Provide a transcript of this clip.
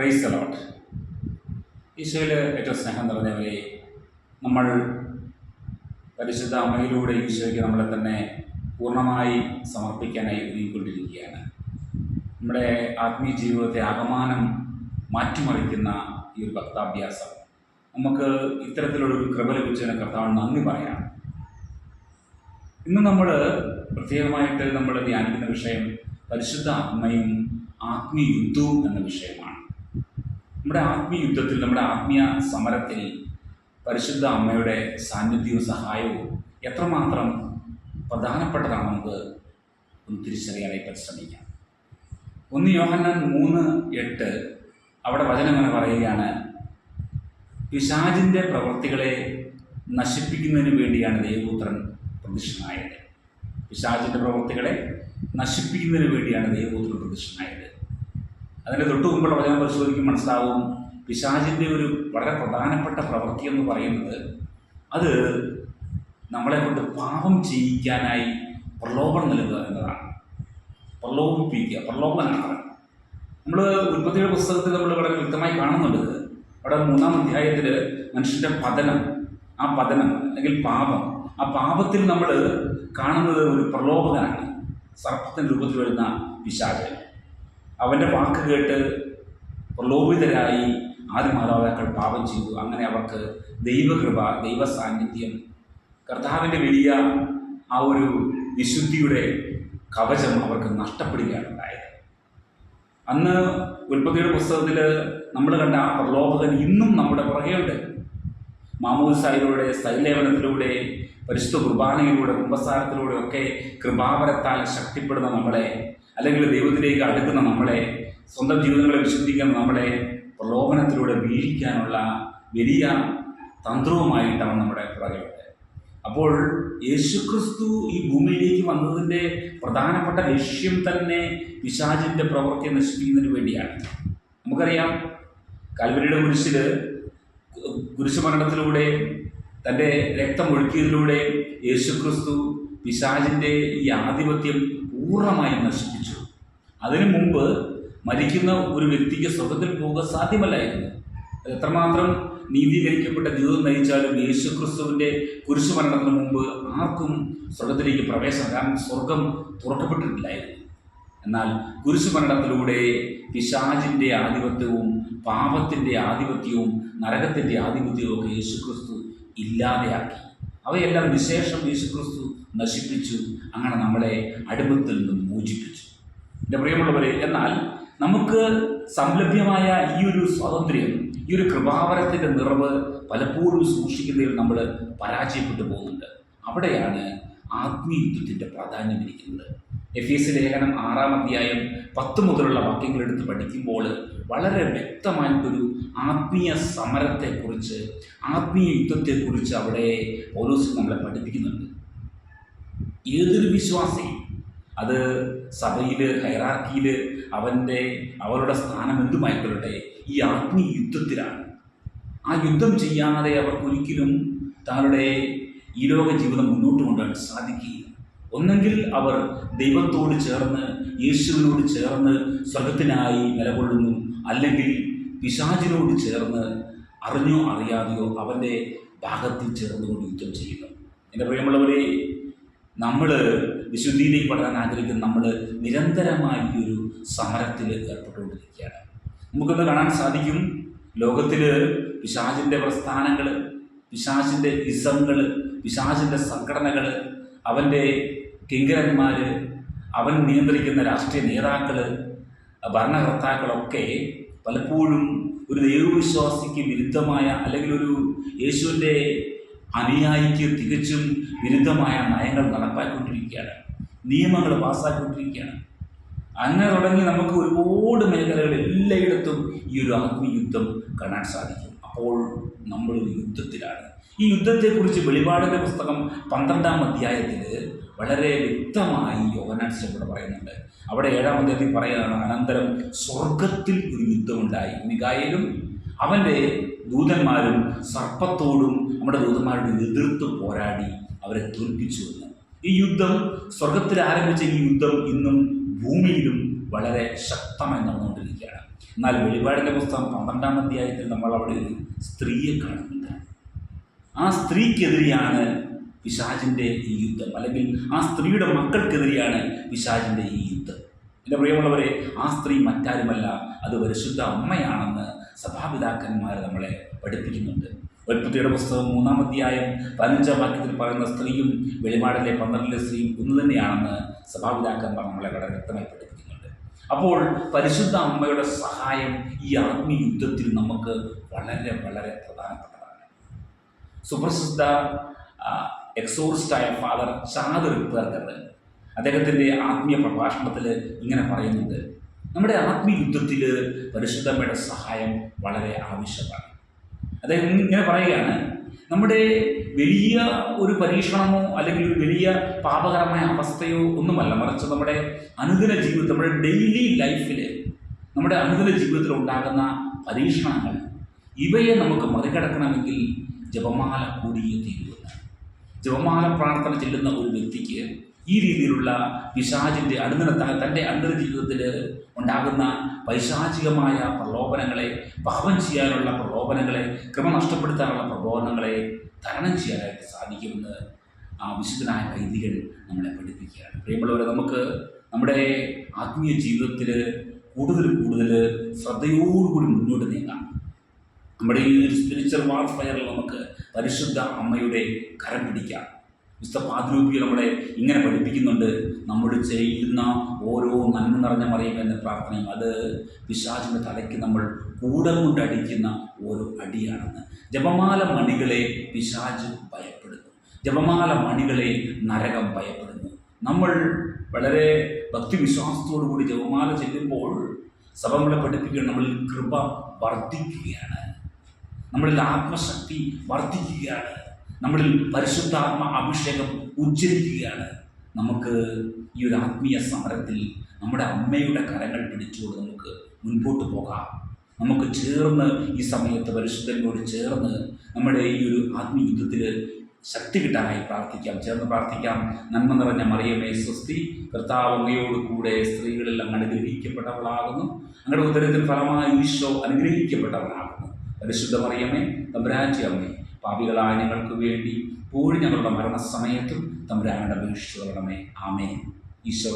Price allot ഈശോയിൽ ഏറ്റവും സ്നേഹം നിറഞ്ഞവരെ നമ്മൾ പരിശുദ്ധ അമ്മയിലൂടെ ഈശോയ്ക്ക് നമ്മളെ തന്നെ പൂർണമായി സമർപ്പിക്കാനായി ഒരുങ്ങിക്കൊണ്ടിരിക്കുകയാണ്. നമ്മുടെ ആത്മീയ ജീവിതത്തെ ആകമാനം മാറ്റിമറിക്കുന്ന ഈ ഒരു ഭക്താഭ്യാസം. നമുക്ക് ഇത്തരത്തിലുള്ളൊരു കൃപ ലഭിച്ചതിന് കർത്താവിന് നന്ദി പറയാം. ഇന്ന് നമ്മൾ പ്രത്യേകമായിട്ട് നമ്മൾ ധ്യാനിക്കുന്ന വിഷയം പരിശുദ്ധ ആത്മയും ആത്മീയുദ്ധവും എന്ന വിഷയമാണ്. നമ്മുടെ ആത്മീയ യുദ്ധത്തിൽ നമ്മുടെ ആത്മീയ സമരത്തിൽ പരിശുദ്ധ അമ്മയുടെ സാന്നിധ്യവും സഹായവും എത്രമാത്രം പ്രധാനപ്പെട്ടതാണ് നമുക്ക് ഒന്ന് തിരിച്ചറിയാനായി പരിശ്രമിക്കാം ഒന്ന് യോഹന്നാൻ മൂന്ന് എട്ട് അവിടെ വചനം അങ്ങനെ പറയുകയാണ് പിശാജിന്റെ പ്രവൃത്തികളെ നശിപ്പിക്കുന്നതിന് വേണ്ടിയാണ് ദേവപുത്രൻ പ്രതിഷ്ഠനായത്. പിശാജിന്റെ പ്രവൃത്തികളെ നശിപ്പിക്കുന്നതിന് വേണ്ടിയാണ് ദേവപുത്രൻ പ്രതിഷ്ഠനായത്. അതിന്റെ തൊട്ട് മുമ്പുള്ള വചനം പരിശോധിക്കും മനസ്സിലാവും. പിശാചിന്റെ ഒരു വളരെ പ്രധാനപ്പെട്ട പ്രവൃത്തി എന്ന് പറയുന്നത് അത് നമ്മളെ കൊണ്ട് പാപം ചെയ്യിക്കാനായി പ്രലോഭനം നൽകുക എന്നതാണ്. പ്രലോഭിപ്പിക്കുക പ്രലോഭനാണ് നമ്മൾ ഉൽപ്പത്തിയുടെ പുസ്തകത്തിൽ നമ്മൾ വളരെ വ്യക്തമായി കാണുന്നുണ്ട് അവിടെ മൂന്നാം അധ്യായത്തിൽ മനുഷ്യന്റെ പതനം ആ പതനം അല്ലെങ്കിൽ പാപം ആ പാപത്തിൽ നമ്മൾ കാണുന്നത് ഒരു പ്രലോഭകനാണ്. സർപ്പത്തിന്റെ രൂപത്തിൽ വരുന്ന പിശാച്. അവന്റെ വാക്ക് കേട്ട് പ്രലോഭിതരായി ആദ്യ മാതാപിതാക്കൾ പാപം ചെയ്തു. അങ്ങനെ അവർക്ക് ദൈവകൃപ ദൈവ സാന്നിധ്യം കർത്താവിന്റെ വലിയ ആ ഒരു വിശുദ്ധിയുടെ കവചം അവർക്ക് നഷ്ടപ്പെടുകയാണ് ഉണ്ടായത്. അന്ന് ഉൽപ്പത്തിയുടെ പുസ്തകത്തിൽ നമ്മൾ കണ്ട ആ പ്രലോഭകൻ ഇന്നും നമ്മുടെ പുറകെയുണ്ട് മാമോദിസായിലൂടെ സൈലേവനത്തിലൂടെ പരിശുദ്ധ കുർബാനയിലൂടെ കുമ്പസാരത്തിലൂടെ ഒക്കെ കൃപാവരത്താൽ ശക്തിപ്പെടുന്ന നമ്മളെ അല്ലെങ്കിൽ ദൈവത്തിലേക്ക് അടുക്കുന്ന നമ്മളെ സ്വന്തം ജീവിതങ്ങളെ വിശുദ്ധിക്കുന്ന നമ്മളെ പ്രലോഭനത്തിലൂടെ വീഴിക്കാനുള്ള വലിയ തന്ത്രവുമായിട്ടാണ് നമ്മുടെ പുറകെയുണ്ട് അപ്പോൾ യേശുക്രിസ്തു ഈ ഭൂമിയിലേക്ക് വന്നതിന്റെ പ്രധാനപ്പെട്ട ലക്ഷ്യം തന്നെ പിശാചിന്റെ പ്രവൃത്തിയെ നശിപ്പിക്കുന്നതിന് വേണ്ടിയാണ്. നമുക്കറിയാം കൽവരിയുടെ കുരിശിൽ കുരിശുമരണത്തിലൂടെ തന്റെ രക്തം ഒഴുക്കിയതിലൂടെ യേശുക്രിസ്തു പിശാചിന്റെ ഈ ആധിപത്യം പൂർണമായും നശിപ്പിച്ചു. അതിനു മുമ്പ് മരിക്കുന്ന ഒരു വ്യക്തിക്ക് സ്വർഗത്തിൽ പോവുക സാധ്യമല്ലായിരുന്നു. എത്രമാത്രം നീതീകരിക്കപ്പെട്ട ജീവിതം നയിച്ചാലും യേശുക്രിസ്തുവിന്റെ കുരിശുമരണത്തിന് മുമ്പ് ആർക്കും സ്വർഗത്തിലേക്ക് പ്രവേശനം കാരണം സ്വർഗം തുറക്കപ്പെട്ടിട്ടില്ലായിരുന്നു. എന്നാൽ കുരിശുമരണത്തിലൂടെ പിശാചിന്റെ ആധിപത്യവും പാപത്തിന്റെ ആധിപത്യവും നരകത്തിന്റെ ആധിപത്യവും ഒക്കെ യേശുക്രിസ്തു ഇല്ലാതെയാക്കി. അവയെല്ലാം വിശേഷം യേശുക്രിസ്തു നശിപ്പിച്ചു അങ്ങനെ നമ്മളെ അടിമത്തിൽ നിന്നും മോചിപ്പിച്ചു. എന്റെ പ്രിയമുള്ളവരെ എന്നാൽ നമുക്ക് സംലഭ്യമായ ഈ ഒരു സ്വാതന്ത്ര്യം ഈ ഒരു കൃപാവരത്തിന്റെ നിറവ് പലപ്പോഴും സൂക്ഷിക്കുന്നതിൽ നമ്മൾ പരാജയപ്പെട്ടു പോകുന്നുണ്ട്. അവിടെയാണ് ആത്മീയത്വത്തിന്റെ പ്രാധാന്യം ഇരിക്കുന്നത്. എഫ് എസ് ലേഖനം ആറാം അധ്യായം പത്ത് മുതലുള്ള വാക്യങ്ങൾ എടുത്ത് പഠിക്കുമ്പോൾ വളരെ വ്യക്തമായിട്ടൊരു ആത്മീയ സമരത്തെക്കുറിച്ച് ആത്മീയ യുദ്ധത്തെക്കുറിച്ച് അവിടെ പൗലോസ് നമ്മളെ പഠിപ്പിക്കുന്നുണ്ട്. ഏതൊരു വിശ്വാസി അത് സഭയിൽ ഹൈറാർക്കിയിൽ അവന്റെ അവരുടെ സ്ഥാനം എന്തുമായിക്കൊള്ളട്ടെ ഈ ആത്മീയ യുദ്ധത്തിലാണ്. ആ യുദ്ധം ചെയ്യാതെ അവർക്കൊരിക്കലും തങ്ങളുടെ ഈ ലോക ജീവിതം മുന്നോട്ട് കൊണ്ടുപോകാൻ സാധിക്കുകയില്ല. ഒന്നെങ്കിൽ അവർ ദൈവത്തോട് ചേർന്ന് യേശുവിനോട് ചേർന്ന് സ്വർഗത്തിനായി നിലകൊള്ളുന്നു. അല്ലെങ്കിൽ പിശാചിനോട് ചേർന്ന് അറിഞ്ഞോ അറിയാതെയോ അവന്റെ ഭാഗത്തിൽ ചേർന്നുകൊണ്ട് യുദ്ധം ചെയ്യുന്നു എന്റെ പ്രിയമുള്ളവരെ നമ്മൾ വിശുദ്ധിയിലേക്ക് വളരാൻ ആഗ്രഹിക്കുന്ന നമ്മൾ നിരന്തരമായി ഒരു സമരത്തിൽ ഏർപ്പെട്ടുകൊണ്ടിരിക്കുകയാണ്. നമുക്കൊന്ന് കാണാൻ സാധിക്കും ലോകത്തിൽ പിശാചിന്റെ പ്രസ്ഥാനങ്ങൾ പിശാചിന്റെ ഇസങ്ങൾ പിശാചിന്റെ സംഘടനകൾ അവന്റെ കിങ്കരന്മാർ അവൻ നിയന്ത്രിക്കുന്ന രാഷ്ട്രീയ നേതാക്കൾ ഭരണകർത്താക്കളൊക്കെ പലപ്പോഴും ഒരു ദൈവവിശ്വാസിക്ക് വിരുദ്ധമായ അല്ലെങ്കിൽ ഒരു യേശുവിന്റെ അനുയായിക്ക് തികച്ചും വിരുദ്ധമായ നയങ്ങൾ നടപ്പാക്കിക്കൊണ്ടിരിക്കുകയാണ്. നിയമങ്ങൾ പാസ്സാക്കിക്കൊണ്ടിരിക്കുകയാണ് അങ്ങനെ തുടങ്ങി നമുക്ക് ഒരുപാട് മേഖലകളിൽ എല്ലായിടത്തും ഈ ഒരു ആത്മീയുദ്ധം കാണാൻ സാധിക്കും. അപ്പോൾ നമ്മളൊരു യുദ്ധത്തിലാണ്. ഈ യുദ്ധത്തെക്കുറിച്ച് വെളിപാടിന്റെ പുസ്തകം പന്ത്രണ്ടാം അധ്യായത്തിൽ വളരെ വ്യക്തമായി യോഹനാൻസിലൂടെ പറയുന്നുണ്ട്. അവിടെ ഏഴാം അധ്യായത്തിൽ പറയുകയാണ് അനന്തരം സ്വർഗത്തിൽ ഒരു യുദ്ധമുണ്ടായി. മികായലും അവന്റെ ദൂതന്മാരും സർപ്പത്തോടും നമ്മുടെ ദൂതന്മാരുടെ എതിർത്ത് പോരാടി അവരെ തോൽപ്പിച്ചു എന്ന്. ഈ യുദ്ധം സ്വർഗത്തിൽ ആരംഭിച്ച ഈ യുദ്ധം ഇന്നും ഭൂമിയിലും വളരെ ശക്തമായി നടന്നുകൊണ്ടിരിക്കുകയാണ്. എന്നാൽ വെളിപാടിന്റെ പുസ്തകം പന്ത്രണ്ടാം അധ്യായത്തിൽ നമ്മൾ അവിടെ ഒരു സ്ത്രീയെ കാണുന്നുണ്ട്. ആ സ്ത്രീക്കെതിരെയാണ് പിശാചിന്റെ ഈ യുദ്ധം. അല്ലെങ്കിൽ ആ സ്ത്രീയുടെ മക്കൾക്കെതിരെയാണ് പിശാചിന്റെ ഈ യുദ്ധം. എന്റെ പ്രിയമുള്ളവരെ ആ സ്ത്രീ മറ്റാരുമല്ല അത് പരിശുദ്ധ അമ്മയാണെന്ന് സഭാപിതാക്കന്മാർ നമ്മളെ പഠിപ്പിക്കുന്നുണ്ട്. വെൽപ്പുത്തിയുടെ പുസ്തകം മൂന്നാം അധ്യായം പതിനഞ്ചാം വാക്യത്തിൽ പറയുന്ന സ്ത്രീയും വെളിപാടിലെ പന്ത്രണ്ടിലെ സ്ത്രീയും ഒന്ന് തന്നെയാണെന്ന് സഭാപിതാക്കന്മാർ നമ്മളെ വളരെ വ്യക്തമായി പഠിപ്പിക്കുന്നുണ്ട്. അപ്പോൾ പരിശുദ്ധ അമ്മയുടെ സഹായം ഈ ആത്മീയ യുദ്ധത്തിൽ നമുക്ക് വളരെ വളരെ പ്രധാനപ്പെട്ടതാണ്. സുപ്രസിദ്ധ എക്സോറിസ്റ്റായ ഫാദർ ചാദർ റിപ്പേർക്കർ അദ്ദേഹത്തിന്റെ ആത്മീയ പ്രഭാഷണത്തിൽ ഇങ്ങനെ പറയുന്നുണ്ട് നമ്മുടെ ആത്മീയ യുദ്ധത്തിൽ പരിശുദ്ധമ്മയുടെ സഹായം വളരെ ആവശ്യമാണ്. അദ്ദേഹം ഇങ്ങനെ പറയുകയാണ് നമ്മുടെ വലിയ ഒരു പരീക്ഷണമോ അല്ലെങ്കിൽ ഒരു വലിയ പാപകരമായ അവസ്ഥയോ ഒന്നുമല്ല മറിച്ച് നമ്മുടെ അനുദിന ജീവിതം നമ്മുടെ ഡെയിലി ലൈഫിൽ നമ്മുടെ അനുദിന ജീവിതത്തിൽ ഉണ്ടാകുന്ന പരീക്ഷണങ്ങൾ ഇവയെ നമുക്ക് മറികടക്കണമെങ്കിൽ ജപമാല കൂടിയേ തീരുമെന്ന് ജപമാല പ്രാർത്ഥന ചെല്ലുന്ന ഒരു വ്യക്തിക്ക് ഈ രീതിയിലുള്ള പിശാചിന്റെ അനുദിന തന്റെ അനുദിന ജീവിതത്തിൽ ഉണ്ടാകുന്ന പൈശാചികമായ പ്രലോഭനങ്ങളെ പാപം ചെയ്യാനുള്ള പ്രലോഭനങ്ങളെ ക്രമ നഷ്ടപ്പെടുത്താനുള്ള പ്രലോഭനങ്ങളെ തരണം ചെയ്യാനായിട്ട് സാധിക്കുമെന്ന് ആ വിശുദ്ധനായ വൈദികൻ നമ്മളെ പഠിപ്പിക്കുകയാണ്. പ്രിയമുള്ളവരെ നമുക്ക് നമ്മുടെ ആത്മീയ ജീവിതത്തിൽ കൂടുതൽ കൂടുതൽ ശ്രദ്ധയോടുകൂടി മുന്നോട്ട് നീങ്ങാം. നമ്മുടെ ഈ ഒരു സ്പിരിച്വൽ വാർഫയറിൽ നമുക്ക് പരിശുദ്ധ അമ്മയുടെ കരം പിടിക്കാം. മിസ്റ്റർ പാതിരൂപി നമ്മളെ ഇങ്ങനെ പഠിപ്പിക്കുന്നുണ്ട്. നമ്മൾ ചെയ്യുന്ന ഓരോ നന്മ നിറഞ്ഞ മറിയും എന്ന പ്രാർത്ഥനയും അത് പിശാചിന്റെ തലയ്ക്ക് നമ്മൾ കൂടം കൊണ്ട് അടിക്കുന്ന ഓരോ അടിയാണെന്ന്. ജപമാല മണികളെ പിശാജ് ഭയപ്പെടുന്നു. ജപമാല മണികളെ നരകം ഭയപ്പെടുന്നു. നമ്മൾ വളരെ ഭക്തിവിശ്വാസത്തോടു കൂടി ജപമാല ചെല്ലുമ്പോൾ സഭ നമ്മളെ പഠിപ്പിക്കുക നമ്മളിൽ കൃപ വർദ്ധിക്കുകയാണ്. നമ്മളിൽ ആത്മശക്തി വർദ്ധിക്കുകയാണ്. നമ്മളിൽ പരിശുദ്ധാത്മ അഭിഷേകം ഉജ്ജരിക്കുകയാണ് നമുക്ക് ഈ ഒരു ആത്മീയ സമരത്തിൽ നമ്മുടെ അമ്മയുടെ കരങ്ങൾ പിടിച്ചുകൊണ്ട് നമുക്ക് മുൻപോട്ട് പോകാം. നമുക്ക് ചേർന്ന് ഈ സമയത്ത് പരിശുദ്ധനോട് ചേർന്ന് നമ്മുടെ ഈ ഒരു ആത്മീയ യുദ്ധത്തിൽ ശക്തി കിട്ടാനായി പ്രാർത്ഥിക്കാം. ചേർന്ന് പ്രാർത്ഥിക്കാം. നന്മ നിറഞ്ഞ മറിയമേ സ്വസ്തി. കർത്താവ് അങ്ങയോട് കൂടെ സ്ത്രീകളിൽ അങ്ങനെ അനുഗ്രഹിക്കപ്പെട്ടവളാകുന്നു. അങ്ങയുടെ ഉദരത്തിൽ ഫലമായി ഈശോ അനുഗ്രഹിക്കപ്പെട്ടവളാകുന്നു. പരിശുദ്ധ മറിയമേ തമ്പുരാറ്റി അമ്മേ പാപികളായ ഞങ്ങൾക്ക് വേണ്ടി പോഴും ഞങ്ങളുടെ മരണസമയത്തും തമ്പുരാനുടെ അപേക്ഷിച്ചു ആമേ ഈശോ